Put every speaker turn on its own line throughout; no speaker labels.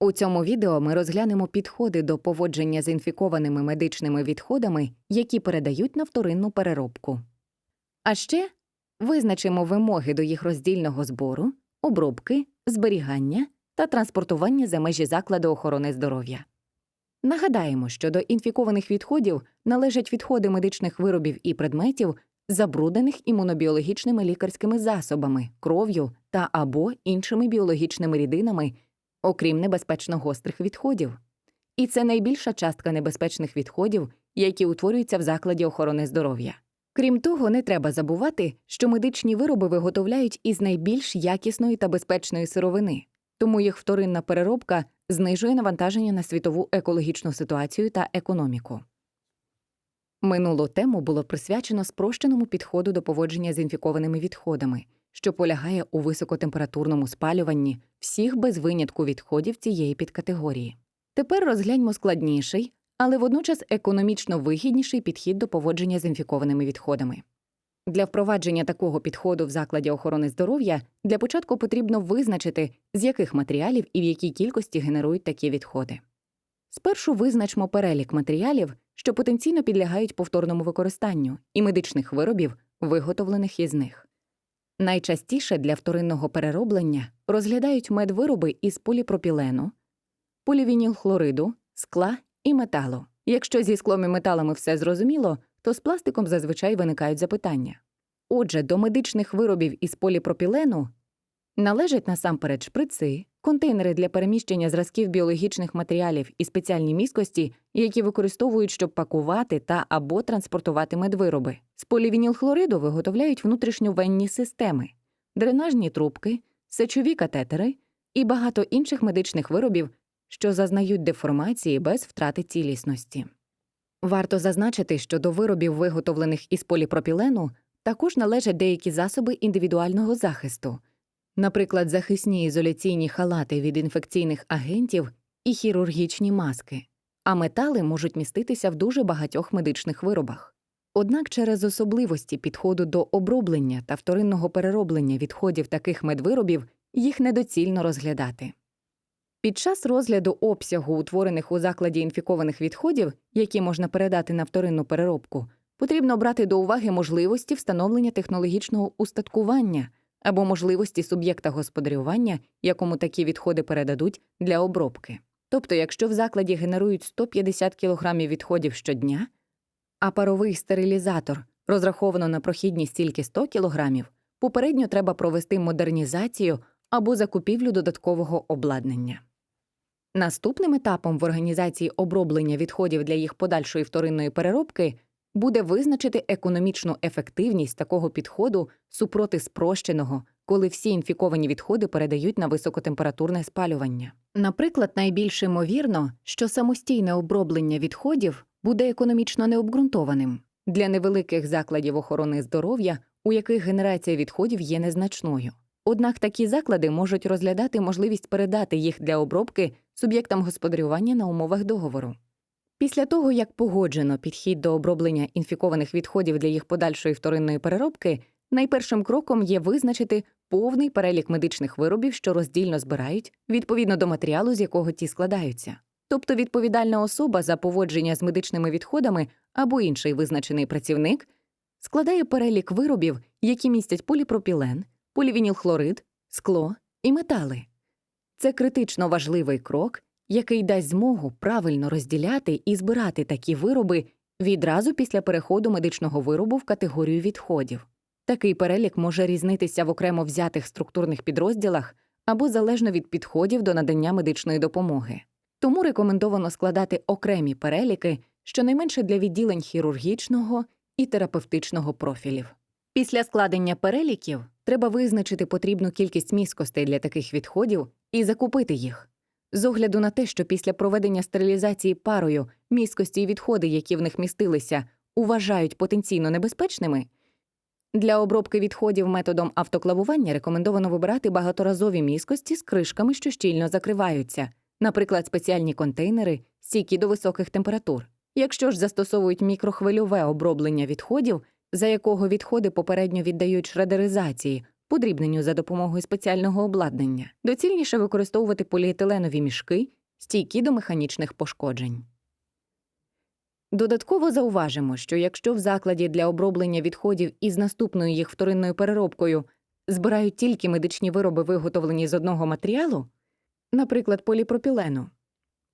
У цьому відео ми розглянемо підходи до поводження з інфікованими медичними відходами, які передають на вторинну переробку. А ще визначимо вимоги до їх роздільного збору, обробки, зберігання та транспортування за межі закладу охорони здоров'я. Нагадаємо, що до інфікованих відходів належать відходи медичних виробів і предметів, забруднених імунобіологічними лікарськими засобами, кров'ю та або іншими біологічними рідинами, окрім небезпечно гострих відходів. І це найбільша частка небезпечних відходів, які утворюються в закладі охорони здоров'я. Крім того, не треба забувати, що медичні вироби виготовляють із найбільш якісної та безпечної сировини, тому їх вторинна переробка знижує навантаження на світову екологічну ситуацію та економіку. Минулу тему було присвячено спрощеному підходу до поводження з інфікованими відходами, що полягає у високотемпературному спалюванні всіх без винятку відходів цієї підкатегорії. Тепер розгляньмо складніший, але водночас економічно вигідніший підхід до поводження з інфікованими відходами. Для впровадження такого підходу в закладі охорони здоров'я для початку потрібно визначити, з яких матеріалів і в якій кількості генерують такі відходи. Спершу визначмо перелік матеріалів, що потенційно підлягають повторному використанню, і медичних виробів, виготовлених із них. Найчастіше для вторинного перероблення розглядають медвироби із поліпропілену, полівінілхлориду, скла і металу. Якщо зі склом і металами все зрозуміло, то з пластиком зазвичай виникають запитання. Отже, до медичних виробів із поліпропілену належать насамперед шприци, контейнери для переміщення зразків біологічних матеріалів і спеціальні міскості, які використовують, щоб пакувати та або транспортувати медвироби. З полівінілхлориду виготовляють внутрішньовенні системи, дренажні трубки, сечові катетери і багато інших медичних виробів, що зазнають деформації без втрати цілісності. Варто зазначити, що до виробів, виготовлених із поліпропілену, також належать деякі засоби індивідуального захисту, наприклад, захисні ізоляційні халати від інфекційних агентів і хірургічні маски, а метали можуть міститися в дуже багатьох медичних виробах. Однак через особливості підходу до оброблення та вторинного перероблення відходів таких медвиробів їх недоцільно розглядати. Під час розгляду обсягу утворених у закладі інфікованих відходів, які можна передати на вторинну переробку, потрібно брати до уваги можливості встановлення технологічного устаткування або можливості суб'єкта господарювання, якому такі відходи передадуть для обробки. Тобто, якщо в закладі генерують 150 кг відходів щодня, а паровий стерилізатор розраховано на прохідність тільки 100 кг, попередньо треба провести модернізацію або закупівлю додаткового обладнання. Наступним етапом в організації оброблення відходів для їх подальшої вторинної переробки буде визначити економічну ефективність такого підходу супроти спрощеного, коли всі інфіковані відходи передають на високотемпературне спалювання. Наприклад, найбільш ймовірно, що самостійне оброблення відходів буде економічно необґрунтованим для невеликих закладів охорони здоров'я, у яких генерація відходів є незначною. Однак такі заклади можуть розглядати можливість передати їх для обробки суб'єктам господарювання на умовах договору. Після того, як погоджено підхід до оброблення інфікованих відходів для їх подальшої вторинної переробки, найпершим кроком є визначити повний перелік медичних виробів, що роздільно збирають, відповідно до матеріалу, з якого ті складаються. Тобто відповідальна особа за поводження з медичними відходами або інший визначений працівник складає перелік виробів, які містять поліпропілен, полівінілхлорид, скло і метали. Це критично важливий крок, який дасть змогу правильно розділяти і збирати такі вироби відразу після переходу медичного виробу в категорію відходів. Такий перелік може різнитися в окремо взятих структурних підрозділах або залежно від підходів до надання медичної допомоги. Тому рекомендовано складати окремі переліки, щонайменше для відділень хірургічного і терапевтичного профілів. Після складення переліків треба визначити потрібну кількість міскостей для таких відходів і закупити їх. З огляду на те, що після проведення стерилізації парою міскості і відходи, які в них містилися, вважають потенційно небезпечними, для обробки відходів методом автоклавування рекомендовано вибирати багаторазові міскості з кришками, що щільно закриваються, наприклад, спеціальні контейнери, стійкі до високих температур. Якщо ж застосовують мікрохвильове оброблення відходів, за якого відходи попередньо віддають шредеризації, подрібненню за допомогою спеціального обладнання. Доцільніше використовувати поліетиленові мішки, стійкі до механічних пошкоджень. Додатково зауважимо, що якщо в закладі для оброблення відходів із наступною їх вторинною переробкою збирають тільки медичні вироби, виготовлені з одного матеріалу, наприклад, поліпропілену,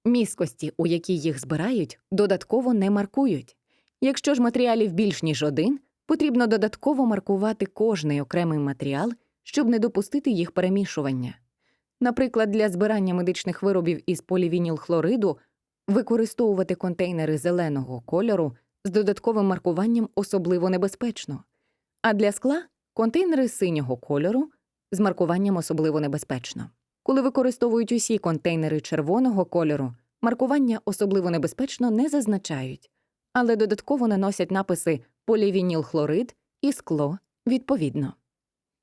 міскості, у які їх збирають, додатково не маркують. Якщо ж матеріалів більш ніж один, потрібно додатково маркувати кожний окремий матеріал, щоб не допустити їх перемішування. Наприклад, для збирання медичних виробів із полівінілхлориду використовувати контейнери зеленого кольору з додатковим маркуванням особливо небезпечно, а для скла контейнери синього кольору з маркуванням особливо небезпечно. Коли використовують усі контейнери червоного кольору, маркування особливо небезпечно не зазначають, але додатково наносять написи полівінілхлорид і скло відповідно.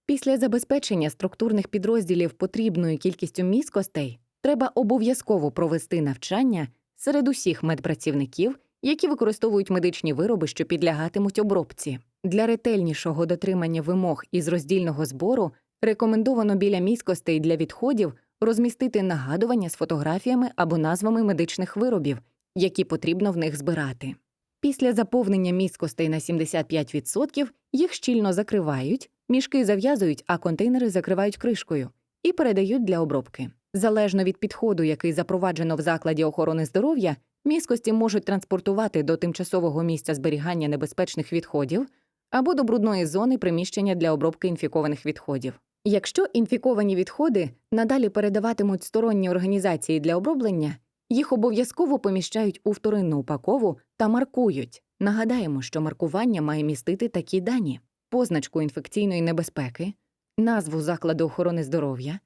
Після забезпечення структурних підрозділів потрібною кількістю міскостей треба обов'язково провести навчання серед усіх медпрацівників, які використовують медичні вироби, що підлягатимуть обробці. Для ретельнішого дотримання вимог із роздільного збору рекомендовано біля міскостей для відходів розмістити нагадування з фотографіями або назвами медичних виробів, які потрібно в них збирати. Після заповнення міскостей на 75% їх щільно закривають, мішки зав'язують, а контейнери закривають кришкою і передають для обробки. Залежно від підходу, який запроваджено в закладі охорони здоров'я, міскості можуть транспортувати до тимчасового місця зберігання небезпечних відходів або до брудної зони приміщення для обробки інфікованих відходів. Якщо інфіковані відходи надалі передаватимуть сторонні організації для оброблення, їх обов'язково поміщають у вторинну упакову та маркують. Нагадаємо, що маркування має містити такі дані: позначку інфекційної небезпеки, назву закладу охорони здоров'я,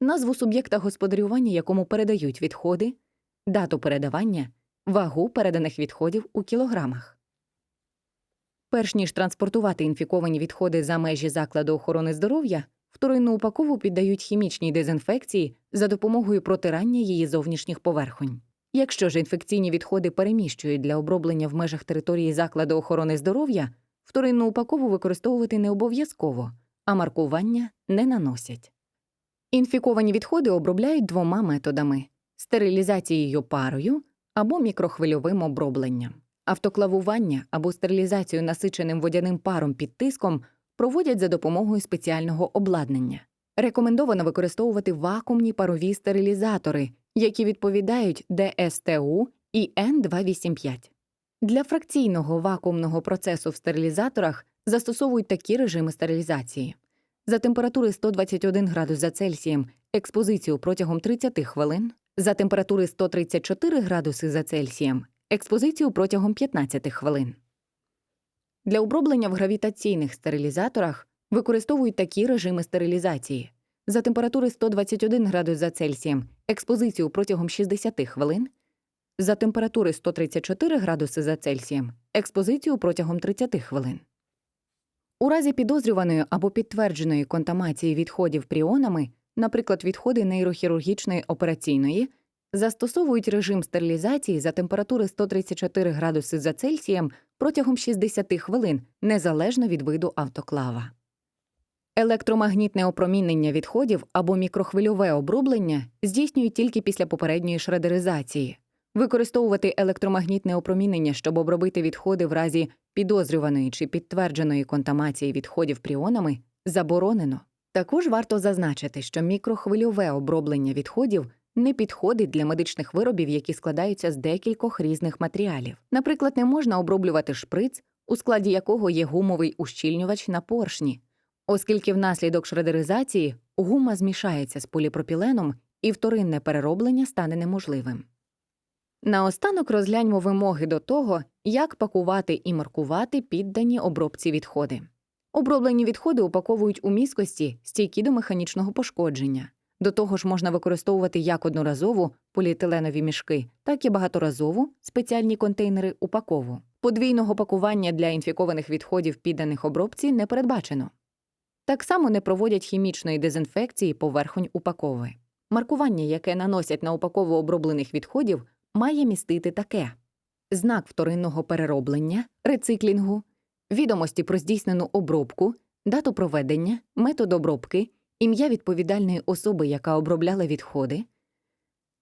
назву суб'єкта господарювання, якому передають відходи, дату передавання, вагу переданих відходів у кілограмах. Перш ніж транспортувати інфіковані відходи за межі закладу охорони здоров'я, вторинну упакову піддають хімічній дезінфекції за допомогою протирання її зовнішніх поверхонь. Якщо ж інфекційні відходи переміщують для оброблення в межах території закладу охорони здоров'я, вторинну упакову використовувати не обов'язково, а маркування не наносять. Інфіковані відходи обробляють двома методами стерилізацією парою або мікрохвильовим обробленням. Автоклавування або стерилізацію насиченим водяним паром під тиском проводять за допомогою спеціального обладнання. Рекомендовано використовувати вакуумні парові стерилізатори, які відповідають ДСТУ і Н285. Для фракційного вакуумного процесу в стерилізаторах застосовують такі режими стерилізації. За температури 121 градус за Цельсієм експозицію протягом 30 хвилин, за температури 134 градуси за Цельсієм експозицію протягом 15 хвилин. Для оброблення в гравітаційних стерилізаторах використовують такі режими стерилізації. За температури 121 градус за Цельсієм експозицію протягом 60 хвилин, за температури 134 градуси за Цельсієм експозицію протягом 30 хвилин. У разі підозрюваної або підтвердженої контамації відходів пріонами, наприклад, відходи нейрохірургічної операційної, застосовують режим стерилізації за температури 134 градуси за Цельсієм протягом 60 хвилин, незалежно від виду автоклава. Електромагнітне опромінення відходів або мікрохвильове обрублення здійснюють тільки після попередньої шредеризації. Використовувати електромагнітне опромінення, щоб обробити відходи в разі підозрюваної чи підтвердженої контамації відходів пріонами, заборонено. Також варто зазначити, що мікрохвильове оброблення відходів не підходить для медичних виробів, які складаються з декількох різних матеріалів. Наприклад, не можна оброблювати шприц, у складі якого є гумовий ущільнювач на поршні, оскільки внаслідок шредеризації гума змішається з поліпропіленом і вторинне перероблення стане неможливим. Наостанок розгляньмо вимоги до того, як пакувати і маркувати піддані обробці відходи. Оброблені відходи упаковують у міскості, стійкі до механічного пошкодження. До того ж можна використовувати як одноразову поліетиленові мішки, так і багаторазову спеціальні контейнери упакову. Подвійного пакування для інфікованих відходів підданих обробці не передбачено. Так само не проводять хімічної дезінфекції поверхонь упакови. Маркування, яке наносять на упакову оброблених відходів, має містити таке: знак вторинного перероблення, рециклінгу, відомості про здійснену обробку, дату проведення, метод обробки, ім'я відповідальної особи, яка обробляла відходи,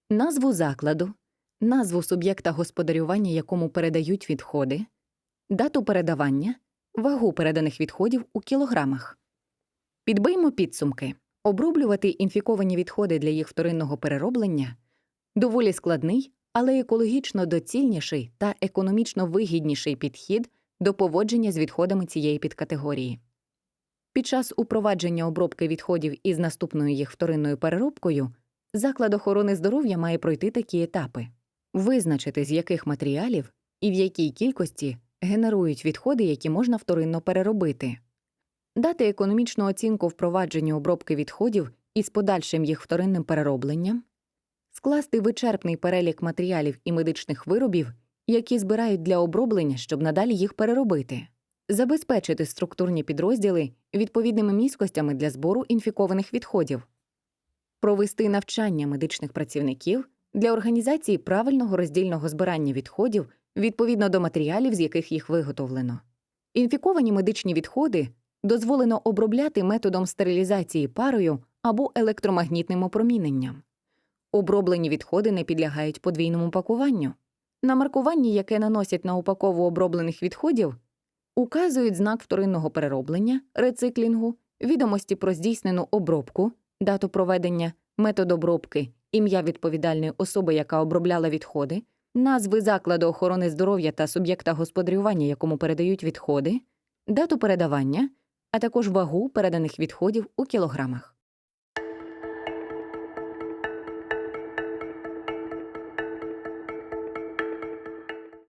назву закладу, назву суб'єкта господарювання, якому передають відходи, дату передавання, вагу переданих відходів у кілограмах. Підбиймо підсумки. Оброблювати інфіковані відходи для їх вторинного перероблення доволі складний, але екологічно доцільніший та економічно вигідніший підхід до поводження з відходами цієї підкатегорії. Під час упровадження обробки відходів із наступною їх вторинною переробкою заклад охорони здоров'я має пройти такі етапи: визначити, з яких матеріалів і в якій кількості генерують відходи, які можна вторинно переробити, дати економічну оцінку впровадженню обробки відходів із подальшим їх вторинним переробленням, скласти вичерпний перелік матеріалів і медичних виробів, які збирають для оброблення, щоб надалі їх переробити, забезпечити структурні підрозділи відповідними міськостями для збору інфікованих відходів, провести навчання медичних працівників для організації правильного роздільного збирання відходів відповідно до матеріалів, з яких їх виготовлено. Інфіковані медичні відходи дозволено обробляти методом стерилізації парою або електромагнітним опроміненням. Оброблені відходи не підлягають подвійному пакуванню. На маркуванні, яке наносять на упакову оброблених відходів, указують знак вторинного перероблення, рециклінгу, відомості про здійснену обробку, дату проведення, метод обробки, ім'я відповідальної особи, яка обробляла відходи, назви закладу охорони здоров'я та суб'єкта господарювання, якому передають відходи, дату передавання, а також вагу переданих відходів у кілограмах.